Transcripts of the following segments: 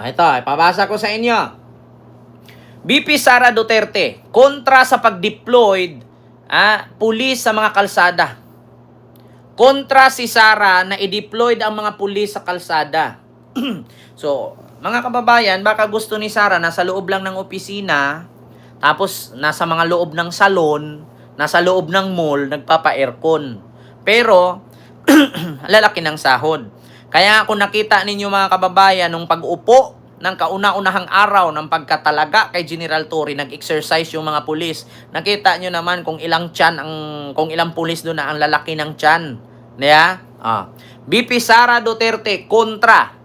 Ah, ito, ipabasa ko sa inyo. BP Sara Duterte, kontra sa pag-deployed ah, pulis sa mga kalsada. Kontra si Sara na i-deployed ang mga pulis sa kalsada. so, mga kababayan, baka gusto ni Sara nasa loob lang ng opisina, tapos nasa mga loob ng salon, nasa loob ng mall, nagpapa-aircon. Pero, lalaki ng sahod. Kaya kung nakita ninyo mga kababayan, nung pag-upo ng kauna-unahang araw ng pagkatalaga kay General Torre, nag-exercise yung mga pulis. Nakita nyo naman kung ilang tiyan, ang, kung ilang pulis doon na ang lalaki ng tiyan. Yeah? Ah. BP Sara Duterte kontra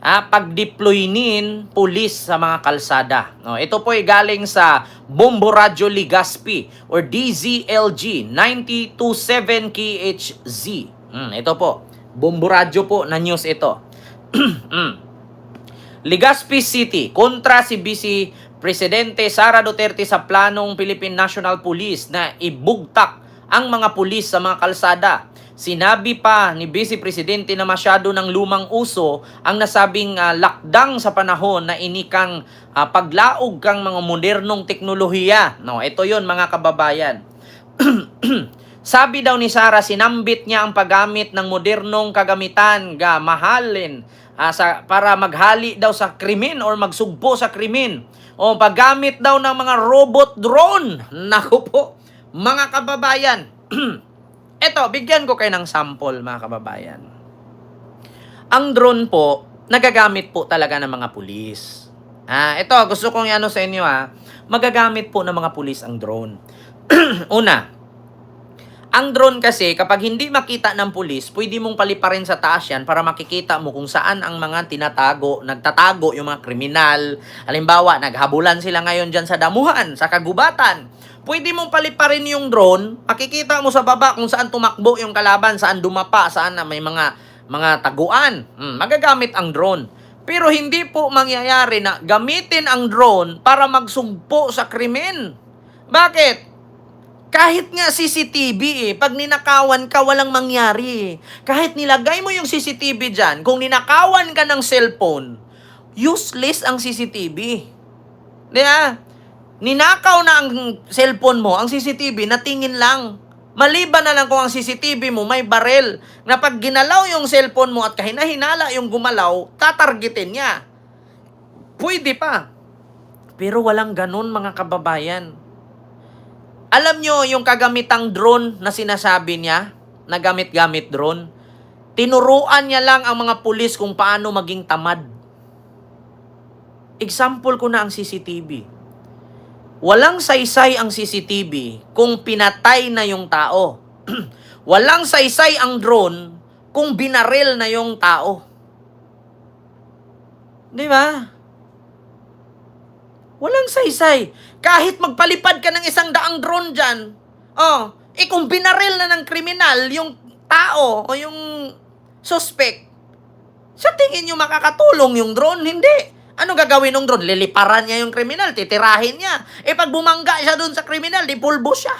ah, pag-deploy nin pulis sa mga kalsada. No, ito po ay galing sa Bombo Radyo Ligaspi or DZLG 927 KHZ. Mm, ito po. Bombo Radyo po na news ito. Mm. Legazpi City kontra si Vice Presidente Sara Duterte sa planong Philippine National Police na ibugtak ang mga pulis sa mga kalsada. Sinabi pa ni Vice Presidente na masyado ng lumang uso ang nasabing ah, lakdang sa panahon na inikang ah, paglaog kang mga modernong teknolohiya. No, ito 'yon mga kababayan. Sabi daw ni Sara, sinambit niya ang paggamit ng modernong kagamitan ga mahalin ah, sa, para maghali daw sa krimen or magsugpo sa krimen. O paggamit daw ng mga robot drone. Naku po, mga kababayan. Eto, bigyan ko kayo ng sample mga kababayan. Ang drone po, nagagamit po talaga ng mga pulis. Ah, ito, gusto kong ano sa inyo ah. Magagamit po ng mga pulis ang drone. Una, ang drone kasi, kapag hindi makita ng pulis, pwede mong paliparin sa taas yan para makikita mo kung saan ang mga tinatago, nagtatago yung mga kriminal. Halimbawa, naghabulan sila ngayon dyan sa damuhan, sa kagubatan. Pwede mong paliparin yung drone, makikita mo sa baba kung saan tumakbo yung kalaban, saan dumapa, saan na may mga mga taguan. Hmm, magagamit ang drone. Pero hindi po mangyayari na gamitin ang drone para magsugpo sa krimen. Bakit? Kahit nga CCTV eh, pag ninakawan ka, walang mangyari eh. Kahit nilagay mo yung CCTV dyan, kung ninakawan ka ng cellphone, useless ang CCTV. Di ba? Ninakaw na ang cellphone mo, ang CCTV, natingin lang. Maliban na lang kung ang CCTV mo may barel na pag ginalaw yung cellphone mo at kahina-hinala yung gumalaw, tatargetin niya. Pwede pa. Pero walang ganun mga kababayan. Alam nyo yung kagamitang drone na sinasabi niya, na gamit-gamit drone, tinuruan niya lang ang mga pulis kung paano maging tamad. Example ko na ang CCTV. Walang saysay ang CCTV kung pinatay na yung tao. Walang saysay ang drone kung binaril na yung tao. Di ba? Walang saysay. Kahit magpalipad ka ng isang daang drone dyan, oh, eh kung na ng kriminal yung tao o yung suspect, sa tingin nyo makakatulong yung drone? Hindi. Ano gagawin ng drone? Liliparan niya yung kriminal, titirahin niya. Eh pag bumangga siya doon sa kriminal, di pulbo siya.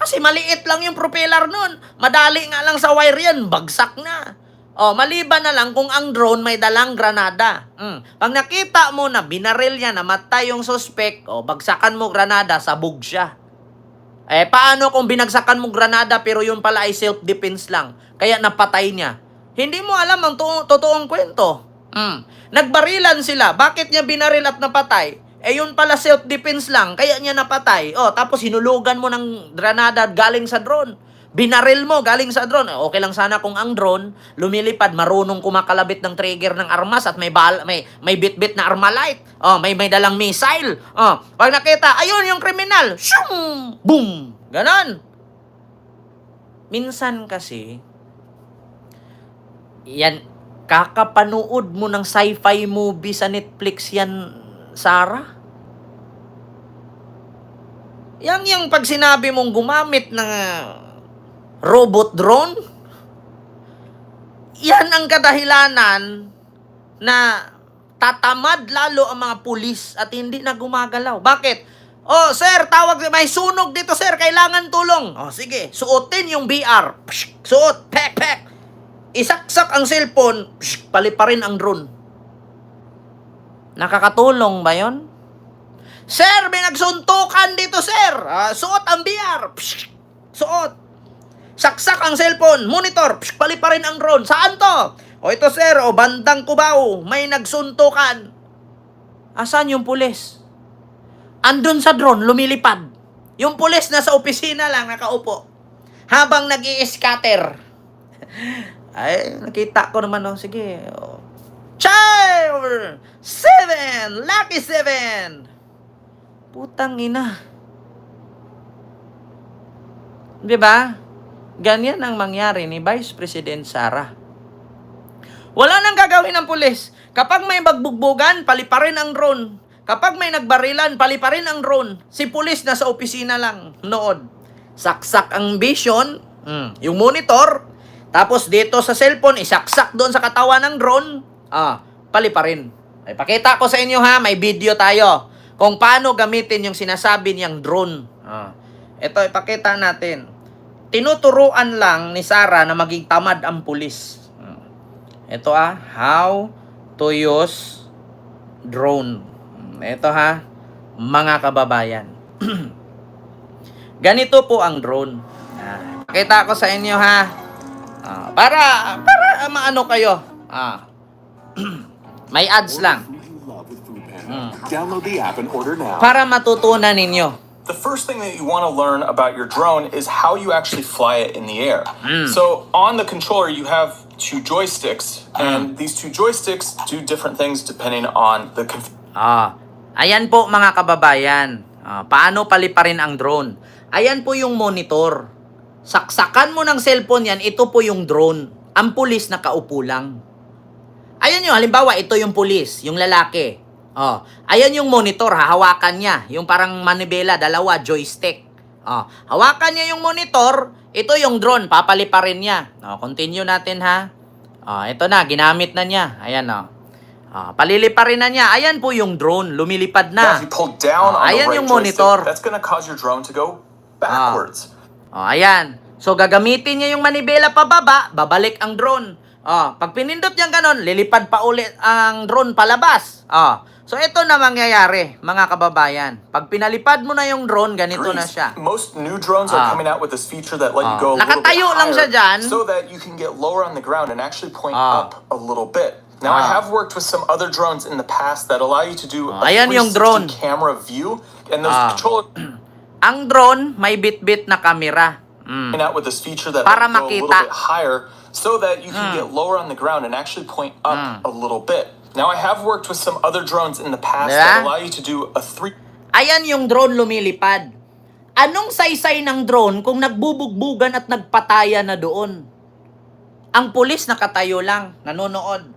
Kasi maliit lang yung propeller nun. Madali nga lang sa wire yan, bagsak na. O, maliban na lang kung ang drone may dalang granada. Mm. Pag nakita mo na binaril niya, namatay yung suspect, o, bagsakan mo granada, sabog siya. Eh, paano kung binagsakan mo granada pero yun pala ay self-defense lang? Kaya napatay niya. Hindi mo alam ang to- totoong kwento. Mm. Nagbarilan sila. Bakit niya binaril at napatay? Eh yun pala self-defense lang, kaya niya napatay. Oh, tapos hinulugan mo ng granada galing sa drone. Binaril mo galing sa drone. Eh, Okay lang sana kung ang drone lumilipad, marunong kumakalabit ng trigger ng armas at may bal may may bit-bit na armalite. Oh, may may dalang missile. Oh, pag nakita, ayun yung kriminal. Shum! Boom! Ganon. Minsan kasi yan kakapanood mo ng sci-fi movie sa Netflix yan, Sarah? Yang yung pag sinabi mong gumamit ng robot drone, yan ang kadahilanan na tatamad lalo ang mga pulis at hindi na gumagalaw. Bakit? Oh, sir, tawag, may sunog dito, sir, kailangan tulong. Oh, sige, suotin yung BR. Psh, suot, pek, pek. Isaksak ang cellphone, psh, paliparin ang drone. Nakakatulong ba yon? Sir, may nagsuntukan dito, sir. Ah, suot ang BR. Psh, suot. Saksak ang cellphone, monitor, psh, pali pa rin ang drone. Saan to? O ito, sir, o bandang Cubao, may nagsuntukan. Asan yung pulis? Andun sa drone, lumilipad. Yung pulis nasa opisina lang, nakaupo. Habang nag scatter Ay, nakita ko naman, oh. Sige, oh. Child! Seven! Lucky seven! Putang ina. Di ba? Ganyan ang mangyari ni Vice President Sara. Wala nang gagawin ng pulis. Kapag may magbugbugan, paliparin ang drone. Kapag may nagbarilan, paliparin ang drone. Si pulis nasa opisina lang, nood. Saksak ang vision, mm, yung monitor, tapos dito sa cellphone, isaksak doon sa katawan ng drone, ah, paliparin. Ay, pakita ko sa inyo ha, may video tayo kung paano gamitin yung sinasabi niyang drone. Ah, ito, ipakita natin. Tinuturuan lang ni Sarah na maging tamad ang pulis. Ito ah, how to use drone. Ito ha, mga kababayan. Ganito po ang drone. Ah, pakita ko sa inyo ha. Ah, para para ah, maano kayo. Ah. May ads lang. Mm. Download the app and order now. Para matutunan ninyo. The first thing that you want to learn about your drone is how you actually fly it in the air. So on the controller, you have two joysticks, and these two joysticks do different things depending on the Ah, ayan po mga kababayan. Ah, paano paliparin ang drone? Ayan po yung monitor. Saksakan mo ng cellphone yan, ito po yung drone. Ang pulis nakaupo lang. Ayan yung, halimbawa, ito yung pulis, yung lalaki. Oh, ayan yung monitor, hahawakan niya. Yung parang manibela, dalawa, joystick. Oh, hawakan niya yung monitor, ito yung drone, papaliparin niya. Oh, continue natin ha. Oh, ito na, ginamit na niya. Ayan oh. Ah, paliliparin na niya. Ayan po yung drone, lumilipad na. down Ah, the ayan right yung monitor. that's to cause your drone to go backwards. Oh, ayan. So, gagamitin niya yung manibela pababa, babalik ang drone. Oh, pag pinindot niya ganon, lilipad pa ulit ang drone palabas. Oh, so ito na mangyayari, mga kababayan. Pag pinalipad mo na yung drone, ganito na Greece, siya. Most new drones Ah. are coming out with this feature that let Ah. you go a little bit Nakatayo lang siya dyan. higher so that you can get lower on the ground and actually point Ah. up a little bit. Now, I Ah. have worked with some other drones in the past that allow you to do Ah, a ayan yung 360 drone. camera view, and those Ah. controllers Ang drone, may bit-bit na kamera. Mm. coming out with this feature that Para let you go a little makita. bit higher so that you can get lower on the ground and actually point up a little bit. Now, I have worked with some other drones in the past Diba? that allow you to do a three. Ayan yung drone lumilipad. Anong saysay ng drone kung nagbubugbugan at nagpataya na doon? Ang pulis nakatayo lang, nanonood.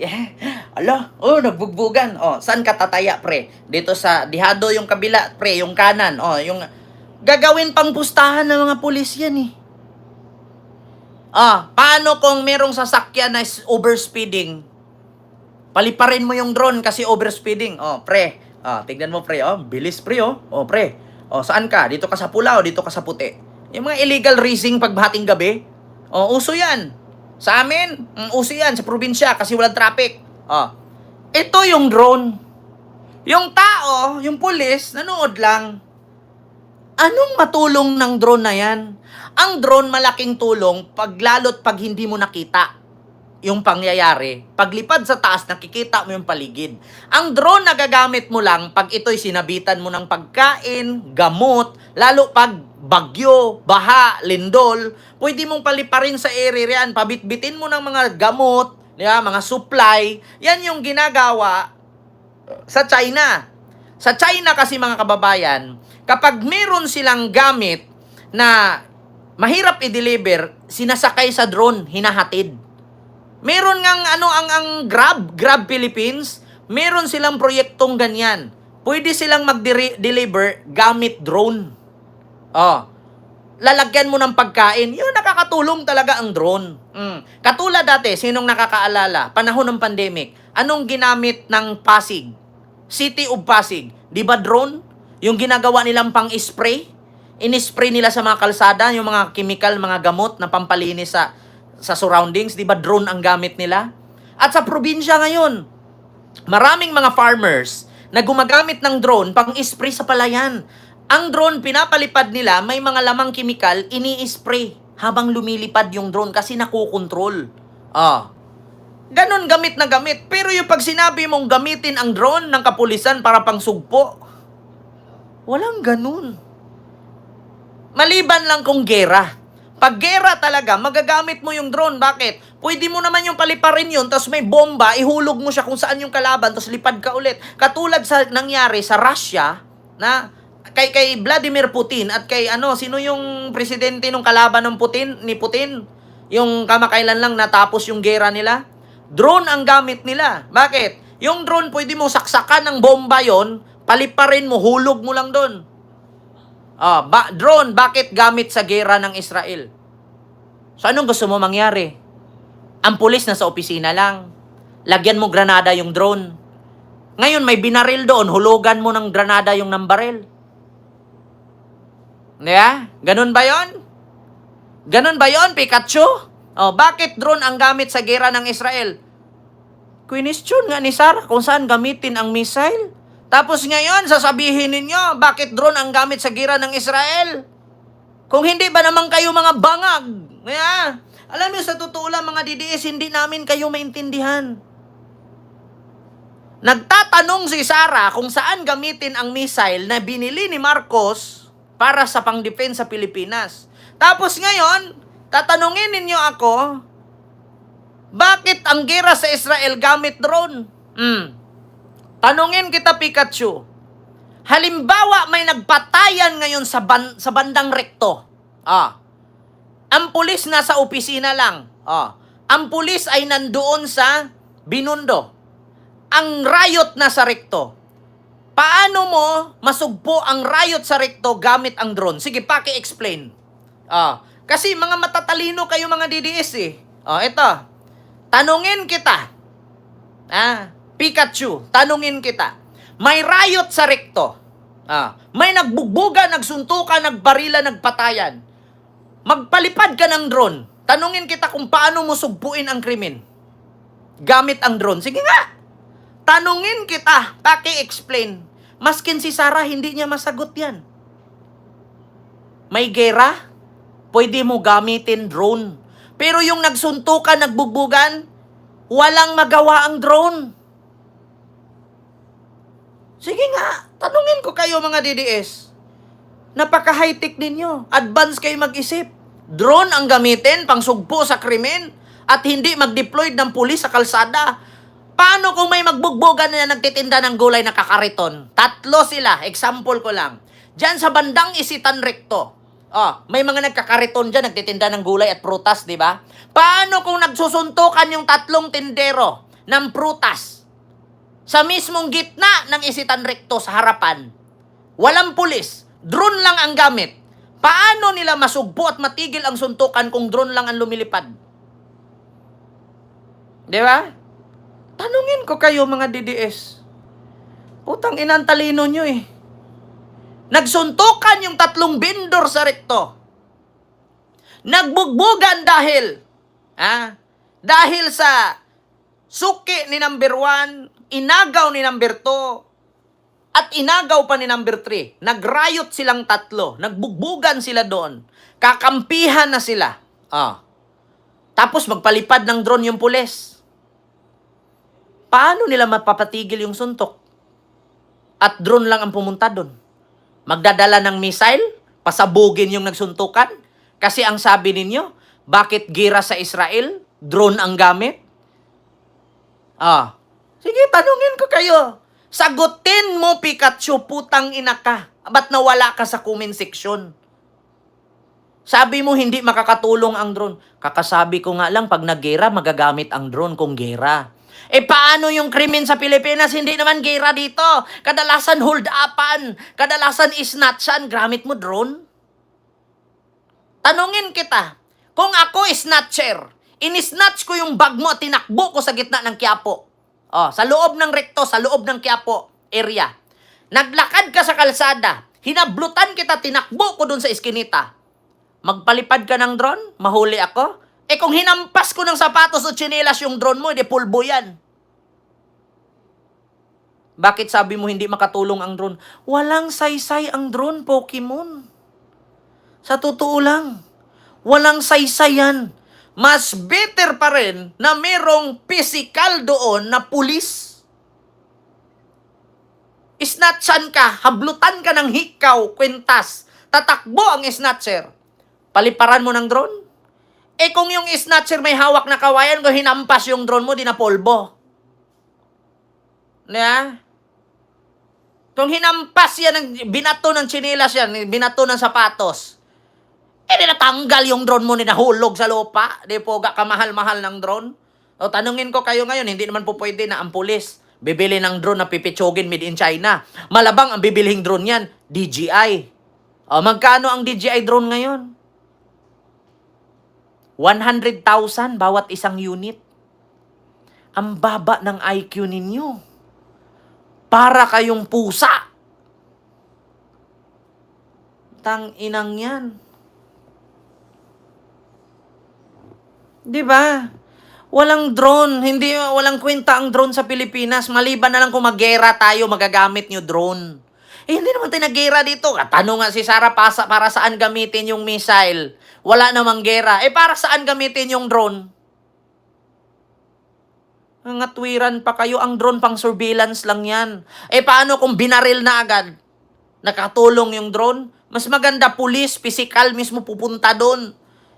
Yeah. Ala, oh, nagbugbugan. Oh, saan ka tataya, pre? Dito sa dihado yung kabila, pre, yung kanan. Oh, yung gagawin pang pustahan ng mga pulis yan eh. Ah, paano kung merong sasakyan na is overspeeding? Paliparin mo yung drone kasi overspeeding. Oh, pre. Ah, tignan mo pre. Oh, bilis pre oh. Oh, pre. Oh, saan ka? Dito ka sa pula o dito ka sa puti? Yung mga illegal racing pagbahating gabi. Oh, uso 'yan. Sa amin, mm, uso 'yan sa probinsya kasi walang traffic. Oh. Ito yung drone. Yung tao, yung pulis, nanood lang. Anong matulong ng drone na yan? Ang drone malaking tulong pag lalo't pag hindi mo nakita yung pangyayari. Paglipad sa taas, nakikita mo yung paligid. Ang drone na gagamit mo lang pag ito'y sinabitan mo ng pagkain, gamot, lalo pag bagyo, baha, lindol, pwede mong paliparin sa area yan. Pabitbitin mo ng mga gamot, ba, mga supply. Yan yung ginagawa sa China. Sa China kasi mga kababayan, kapag meron silang gamit na mahirap i-deliver, sinasakay sa drone, hinahatid. Meron ngang ano ang ang Grab, Grab Philippines, meron silang proyektong ganyan. Pwede silang mag-deliver gamit drone. Oh. Lalagyan mo ng pagkain, yun nakakatulong talaga ang drone. Mm. Katulad dati, sinong nakakaalala, panahon ng pandemic, anong ginamit ng Pasig? City of Pasig, 'di ba drone? Yung ginagawa nilang pang-spray, in-spray nila sa mga kalsada, yung mga chemical, mga gamot na pampalinis sa sa surroundings, 'di ba drone ang gamit nila? At sa probinsya ngayon, maraming mga farmers na gumagamit ng drone pang spray sa palayan. Ang drone, pinapalipad nila, may mga lamang kimikal, ini-spray habang lumilipad yung drone kasi nakukontrol. Ah. Ganon gamit na gamit. Pero yung pag sinabi mong gamitin ang drone ng kapulisan para pang sugpo, walang ganun. Maliban lang kung gera. Pag gera talaga, magagamit mo yung drone. Bakit? Pwede mo naman yung paliparin yun, tapos may bomba, ihulog mo siya kung saan yung kalaban, tapos lipad ka ulit. Katulad sa nangyari sa Russia, na kay kay Vladimir Putin at kay ano, sino yung presidente nung kalaban ng Putin, ni Putin? Yung kamakailan lang natapos yung gera nila? Drone ang gamit nila. Bakit? Yung drone, pwede mo saksakan ng bomba yon, paliparin mo, hulog mo lang doon. Ah, ba, drone, bakit gamit sa gera ng Israel? So anong gusto mo mangyari? Ang pulis na sa opisina lang. Lagyan mo granada yung drone. Ngayon may binaril doon, hulugan mo ng granada yung nambaril. Yeah? Ganun ba yon? Ganun ba yon, Pikachu? Oh, bakit drone ang gamit sa gera ng Israel? Question nga ni Sarah kung saan gamitin ang missile. Tapos ngayon, sasabihin ninyo, bakit drone ang gamit sa gira ng Israel? Kung hindi ba naman kayo mga bangag? Yeah. Alam niyo, sa totoo lang, mga DDS, hindi namin kayo maintindihan. Nagtatanong si Sarah kung saan gamitin ang missile na binili ni Marcos para sa pang-defense sa Pilipinas. Tapos ngayon, tatanungin ninyo ako, bakit ang gera sa Israel gamit drone? Hmm. Tanungin kita, Pikachu. Halimbawa, may nagpatayan ngayon sa, ban- sa bandang rekto. Ah. Ang pulis nasa opisina lang. Ah. Ang pulis ay nandoon sa binundo. Ang riot na sa rekto. Paano mo masugpo ang riot sa rekto gamit ang drone? Sige, paki-explain. Ah. Kasi mga matatalino kayo mga DDS eh. Ah, ito. Tanungin kita. Ah, Pikachu, tanungin kita. May riot sa rekto. Ah, may nagbugbuga, nagsuntukan, nagbarila, nagpatayan. Magpalipad ka ng drone. Tanungin kita kung paano mo sugpuin ang krimen. Gamit ang drone. Sige nga. Tanungin kita, paki-explain. Maskin si Sarah, hindi niya masagot yan. May gera, pwede mo gamitin drone. Pero yung nagsuntukan, nagbugbugan, walang magawa ang drone. Sige nga, tanungin ko kayo mga DDS. Napaka-high-tech ninyo. Advance kayo mag-isip. Drone ang gamitin pang sugpo sa krimen at hindi mag-deploy ng pulis sa kalsada. Paano kung may magbugbogan na nagtitinda ng gulay na kakariton? Tatlo sila. Example ko lang. Diyan sa bandang isitan rekto. Oh, may mga nagkakariton dyan, nagtitinda ng gulay at prutas, di ba? Paano kung nagsusuntukan yung tatlong tindero ng prutas sa mismong gitna ng isitan rekto sa harapan? Walang pulis. Drone lang ang gamit. Paano nila masugpo at matigil ang suntukan kung drone lang ang lumilipad? Di ba? Tanungin ko kayo mga DDS. Putang inang talino nyo eh. Nagsuntukan yung tatlong vendor sa rekto. Nagbugbugan dahil, ha? Dahil sa suki ni number one, inagaw ni number two, at inagaw pa ni number 3. Nagrayot silang tatlo. Nagbugbugan sila doon. Kakampihan na sila. Ah. Tapos magpalipad ng drone yung pulis. Paano nila mapapatigil yung suntok? At drone lang ang pumunta doon. Magdadala ng missile? Pasabugin yung nagsuntukan? Kasi ang sabi ninyo, bakit gira sa Israel? Drone ang gamit? Ah. Sige, tanungin ko kayo. Sagutin mo, Pikachu, putang ina ka. Ba't nawala ka sa comment section? Sabi mo hindi makakatulong ang drone. Kakasabi ko nga lang, pag naggera, magagamit ang drone kung gera. Eh paano yung krimen sa Pilipinas? Hindi naman gera dito. Kadalasan hold upan. Kadalasan isnatchan. Gamit mo drone? Tanungin kita, kung ako snatcher, inisnatch ko yung bag mo at tinakbo ko sa gitna ng Quiapo. Oh, sa loob ng rekto, sa loob ng Quiapo area. Naglakad ka sa kalsada, hinablutan kita, tinakbo ko dun sa iskinita. Magpalipad ka ng drone, mahuli ako. Eh kung hinampas ko ng sapatos o tsinelas yung drone mo, edi pulbo yan. Bakit sabi mo hindi makatulong ang drone? Walang saysay ang drone, Pokemon. Sa totoo lang, walang saysayan. Mas better pa rin na merong physical doon na pulis. Snatchan ka, hablutan ka ng hikaw, kwintas. Tatakbo ang snatcher. Paliparan mo ng drone? Eh kung yung snatcher may hawak na kawayan, kung hinampas yung drone mo, di na polvo. Na? Kung hinampas yan, ng, binato ng chinelas yan, binato ng sapatos, eh di natanggal yung drone mo, ni nahulog sa lupa. Di po kamahal-mahal ng drone. O tanungin ko kayo ngayon, hindi naman po pwede na ang pulis bibili ng drone na pipitsugin made in China. Malabang ang bibilhing drone yan, DJI. O magkano ang DJI drone ngayon? 100,000 bawat isang unit. Ang baba ng IQ ninyo. Para kayong pusa. Tang inang yan. 'Di ba? Walang drone, hindi walang kwenta ang drone sa Pilipinas. Maliban na lang kung magera tayo, magagamit nyo drone. Eh, hindi naman tayo naggera dito. Tanong nga si Sarah pasa, para saan gamitin yung missile. Wala namang gera. Eh, para saan gamitin yung drone? Ang atwiran pa kayo, ang drone pang surveillance lang yan. Eh, paano kung binaril na agad? Nakatulong yung drone? Mas maganda, pulis, physical mismo pupunta doon.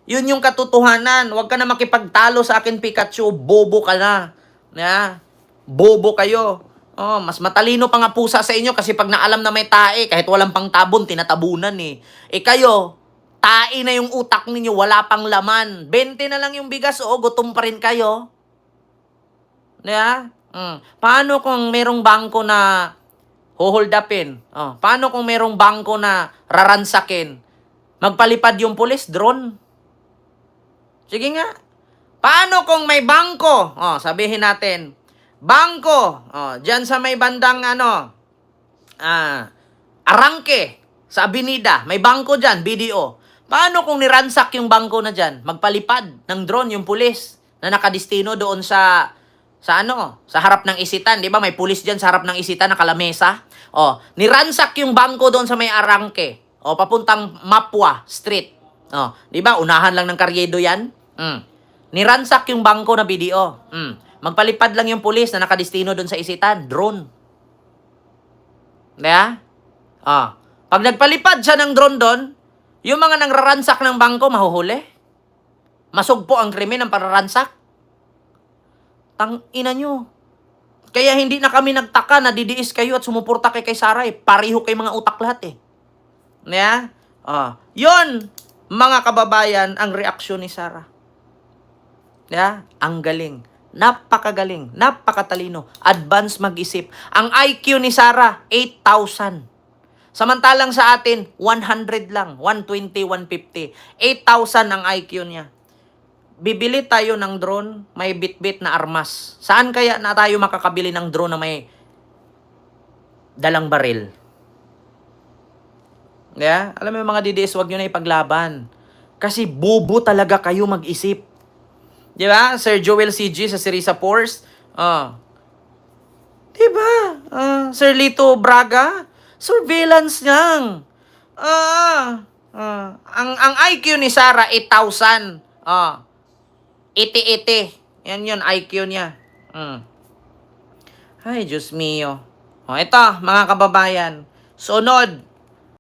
Yun yung katotohanan. Huwag ka na makipagtalo sa akin, Pikachu. Bobo ka na. Na? Bobo kayo. Oh, mas matalino pa nga pusa sa inyo kasi pag naalam na may tae, kahit walang pang tabon, tinatabunan eh. Eh kayo, tae na yung utak ninyo, wala pang laman. 20 na lang yung bigas, oo, gutom pa rin kayo. Yeah? Mm. Paano kung merong bangko na hold upin? Oh, paano kung merong bangko na raransakin? Magpalipad yung pulis, drone. Sige nga. Paano kung may bangko? Oh, sabihin natin, bangko. Oh, diyan sa may bandang ano, ah, Arangke, sa Abinida, may bangko diyan, BDO. Paano kung niransak yung bangko na diyan? Magpalipad ng drone yung pulis na nakadistino doon sa sa ano, sa harap ng isitan, 'di ba? May pulis diyan sa harap ng isitan nakalamesa. Oh, niransak yung bangko doon sa may Arangke. Oh, papuntang Mapua Street. Oh, 'di ba? Unahan lang ng karyedo 'yan. Mm. Niransak yung bangko na BDO. Mm. Magpalipad lang yung pulis na nakadistino doon sa isitan, drone. ba? Ah. Pag nagpalipad siya ng drone doon, yung mga nangraransak ng bangko mahuhuli. Masugpo ang krimen ng pararansak. Tang ina nyo. Kaya hindi na kami nagtaka na didiis kayo at sumuporta kay kay Saray. Pareho kay mga utak lahat eh. Yeah? Ah, yun, mga kababayan, ang reaksyon ni Sarah. Yeah? Ang galing. Napakagaling. Napakatalino. Advance mag-isip. Ang IQ ni Sarah, 8,000. Samantalang sa atin, 100 lang. 120, 150. 8,000 ang IQ niya. Bibili tayo ng drone, may bit-bit na armas. Saan kaya na tayo makakabili ng drone na may dalang baril? Yeah? Alam mo mga DDS, wag nyo na ipaglaban. Kasi bubo talaga kayo mag-isip. Di ba? Sir Joel CG sa Sirisa Force. Oh. Di ba? Ah, Sir Lito Braga, surveillance lang. Ah, ah. ang ang IQ ni Sarah 8,000. Ah. Iti-iti. Yan yun, IQ niya. Mm. Ay, Diyos mio. O, ito, mga kababayan. Sunod,